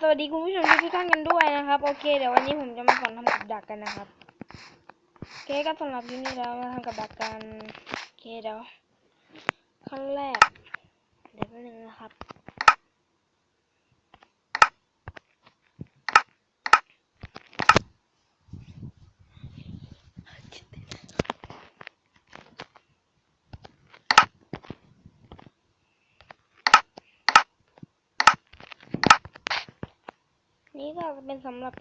สวัสดีคุณผู้ชมทุกท่านกันด้วยนะครับ โอเค เดี๋ยววันนี้ผมจะมาสอนทำกับดักกันนะครับโอเคก็สำหรับที่นี่แล้วมาทำกับดักกันโอเคเดี๋ยวขั้นแรก เดี๋ยวแป๊บนึงนะครับ นี่ก็เป็นสำหรับ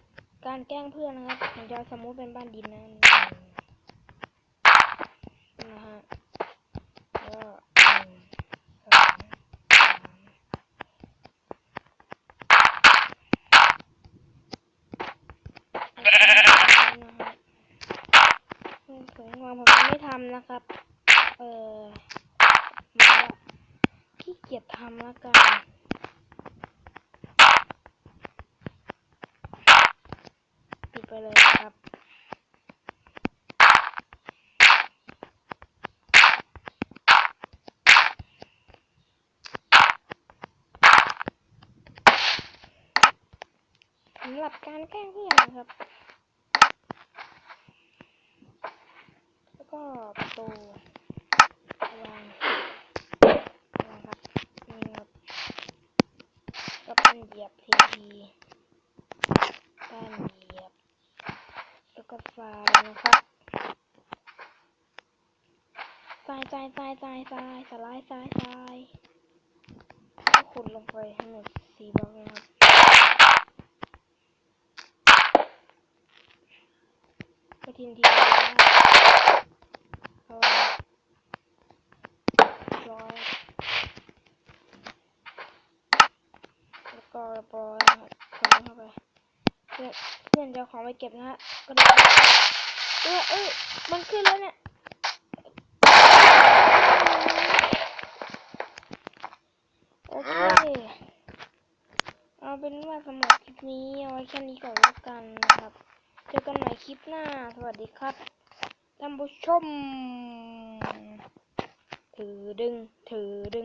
การแกล้งเพื่อนนะครับผมจะสมมุติเป็นบ้านดินนะนะฮะก็หนึ่งสองสามสวยงามผมไม่ทำนะครับ เออขี้เกียจทำแล้วกัน ปิดไป เลยครับสำหรับการแกล้งเพื่อนนะครับ แล้วก็ประตูวางนะครับนี่ครับก็เป็นเหยียบทีทีด้านเหยียบ แล้วก็ ทรายนครับทรายทรายทรายทรายทรายสไลด์ทรายทรายขุดลงไปทั้งหมดสี่บล็อกนะครับก็ทิ้งทีร้อยแล้วก็ปล่อยครับคนเข้าไปเพื่อนเพื่อนจะของไปเก็บนะฮะก็เดี๋ยว เออเอ้ยมันขึ้นแล้วเนี่ยโอเคเอาเป็นว่าสำหรับคลิปนี้เอาไว้แค่นี้ก่อนแล้วกันนะครับ เจอกันใหม่คลิปหน้า สวัสดีครับท่านผู้ชม ถือดึง ถือดึง